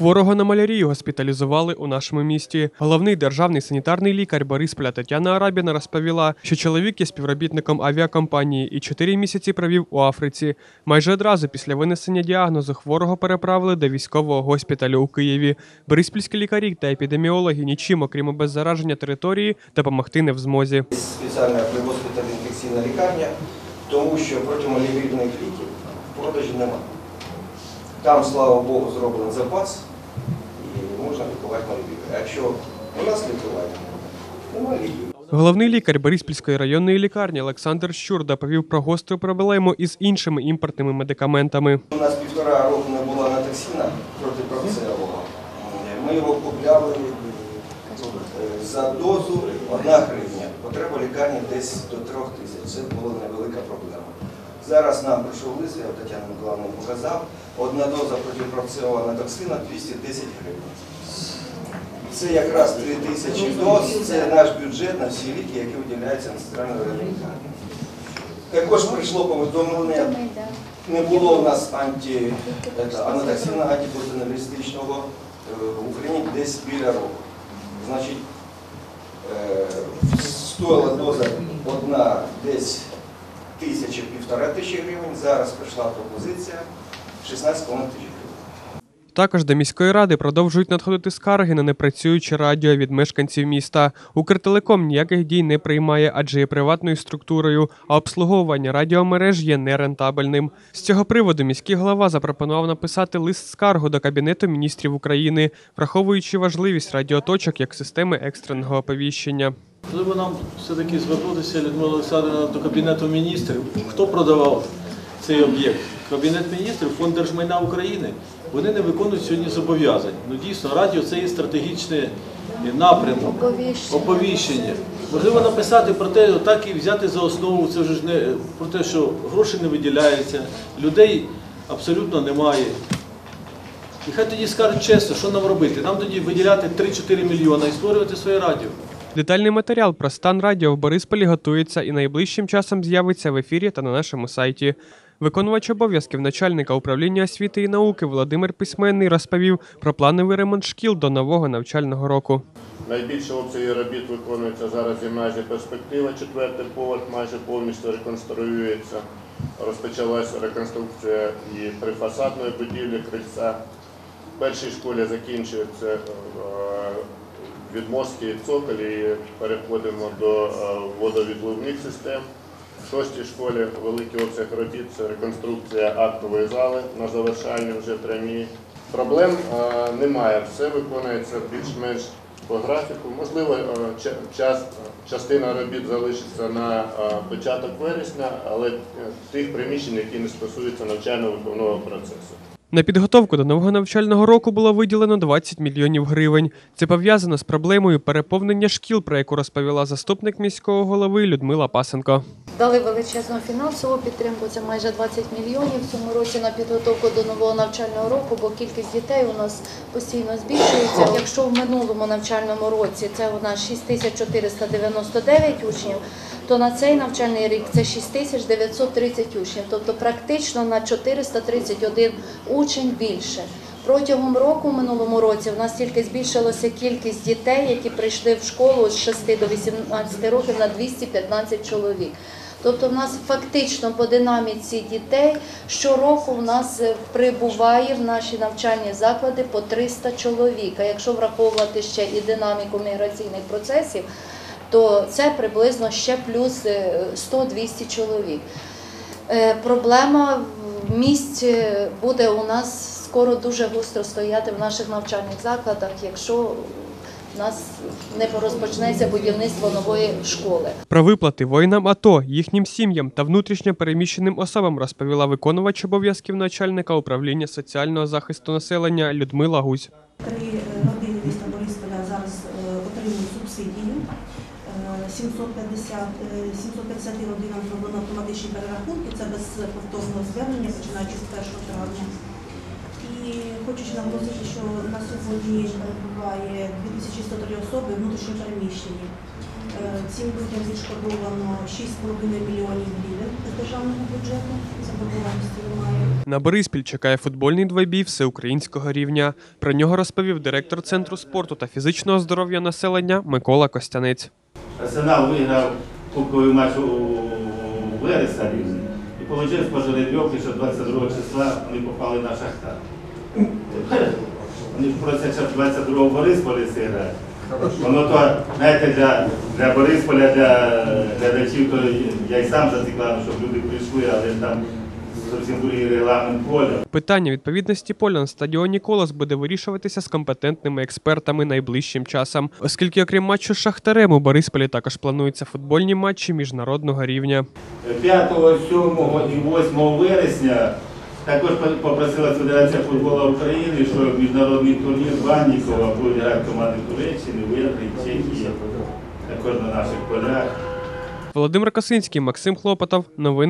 Хворого на малярію госпіталізували у нашому місті. Головний державний санітарний лікар Борисполя Тетяна Арабіна розповіла, що чоловік є співробітником авіакомпанії і чотири місяці провів у Африці. Майже одразу після винесення діагнозу хворого переправили до військового госпіталю у Києві. Бориспільські лікарі та епідеміологи нічим, окрім обеззараження території, допомогти не в змозі. спеціальна при госпіталі інфекційна лікарня, тому що протималярійних ліків в продажі немає. Там, слава Богу, зроблений запас і можна лікувати малярію. А якщо у нас лікування, немає ліків. Головний лікар Бориспільської районної лікарні Олександр Щур доповів про гостру проблему із іншими імпортними медикаментами. У нас півтора року не було анатоксина протипроцесового. Ми його купляли е, за дозу 1 гривня. Потреба лікарні десь до 3 тисяч. Це була невелика проблема. Зараз нам прийшов лист, я Тетяна Миколаївна показав, одна доза протипроцесового анатоксина 210 гривень. Це якраз 3 тисячі доз, це наш бюджет на всі ліки, які виділяються на центральній районній лікарні. Також прийшло повідомлення не було у нас это, анатоксина антипутинеристичного е, в Україні десь біля року. Значить, е, стоїла доза одна десь тисяча півтора тисячі гривень, зараз прийшла пропозиція 16,5 тисяч гривень. Також до міської ради продовжують надходити скарги на непрацююче радіо від мешканців міста. Укртелеком ніяких дій не приймає, адже є приватною структурою, а обслуговування радіомереж є нерентабельним. З цього приводу міський голова запропонував написати лист скаргу до Кабінету міністрів України, враховуючи важливість радіоточок як системи екстреного оповіщення. Можливо, нам все-таки звернутися, Людмила Олександрівна, до Кабінету міністрів. Хто продавав цей об'єкт? Кабінет міністрів, Фонд держмайна України. Вони не виконують сьогодні зобов'язань. Ну дійсно, радіо це є стратегічний напрямок, Оповіщення. оповіщення. Можливо, написати про те, так і взяти за основу. Це вже ж не про те, що гроші не виділяються, людей абсолютно немає. І хай тоді скажуть чесно, що нам робити. Нам тоді виділяти 3-4 мільйони і створювати своє радіо. Детальний матеріал про стан радіо в Борисполі готується і найближчим часом з'явиться в ефірі та на нашому сайті. Виконувач обов'язків начальника управління освіти і науки Володимир Письменний розповів про плановий ремонт шкіл до нового навчального року. Найбільше обсяги робіт виконується зараз гімназія перспектива, четвертий поверх майже повністю реконструюється. Розпочалася реконструкція і прифасадної будівлі крильця. В першій школі закінчується відмостки і цоколі переходимо до е, водовідливних систем. В шостій школі великий обсяг робіт це реконструкція актової зали на завершальні вже прямі. Проблем е, немає, все виконується більш-менш по графіку. Можливо, е, час, частина робіт залишиться на початок вересня, але тих приміщень, які не стосуються навчально-виховного процесу. На підготовку до нового навчального року було виділено 20 мільйонів гривень. Це пов'язано з проблемою переповнення шкіл, про яку розповіла заступник міського голови Людмила Пасенко. Дали величезну фінансову підтримку, це майже 20 мільйонів в цьому році на підготовку до нового навчального року, бо кількість дітей у нас постійно збільшується. Якщо в минулому навчальному році це у нас 6499 учнів, то на цей навчальний рік це 6930 учнів, тобто практично на 431 учень більше. Протягом року, в минулому році, в нас тільки збільшилася кількість дітей, які прийшли в школу з 6 до 18 років на 215 чоловік. Тобто в нас фактично по динаміці дітей щороку в нас е, прибуває в наші навчальні заклади по 300 чоловік. А якщо враховувати ще і динаміку міграційних процесів, то це приблизно ще плюс е, 100-200 чоловік. Е, Проблема місць е, буде у нас скоро дуже гостро стояти в наших навчальних закладах, якщо в нас не розпочнеться будівництво нової школи. Про виплати воїнам АТО, їхнім сім'ям та внутрішньо переміщеним особам розповіла виконувач обов'язків начальника управління соціального захисту населення Людмила Гузь. 750, е, 750 родинам зроблено автоматичні перерахунки, це без повторного звернення, починаючи з 1 травня. І хочу наголосити, що на сьогодні перебуває 2103 особи внутрішньо переміщені. Е, Цим людям відшкодовано 6,5 мільйонів гривень з державного бюджету, заборгованості немає. На Бориспіль чекає футбольний двобій всеукраїнського рівня. Про нього розповів директор Центру спорту та фізичного здоров'я населення Микола Костянець. Арсенал виграв кубковий матч у вересня рівні. І вийшло по жеребьовці, що 22 числа вони попали на Шахтар. Вони просять, щоб 22 в Борисполі зіграти. Воно то, знаєте, для, для Борисполя, для глядачів, то я й сам зацікавлений, щоб люди прийшли, але там регламент поля. Питання відповідності поля на стадіоні Колос буде вирішуватися з компетентними експертами найближчим часом, оскільки, окрім матчу з Шахтарем, у Борисполі також плануються футбольні матчі міжнародного рівня. 5, 7 і 8 вересня також попросила Федерація футболу України, що міжнародний турнір Баннікова буде грати команди Туреччини, Венгрії, Чехії, також на наших полях. Володимир Косинський, Максим Хлопотов. Новини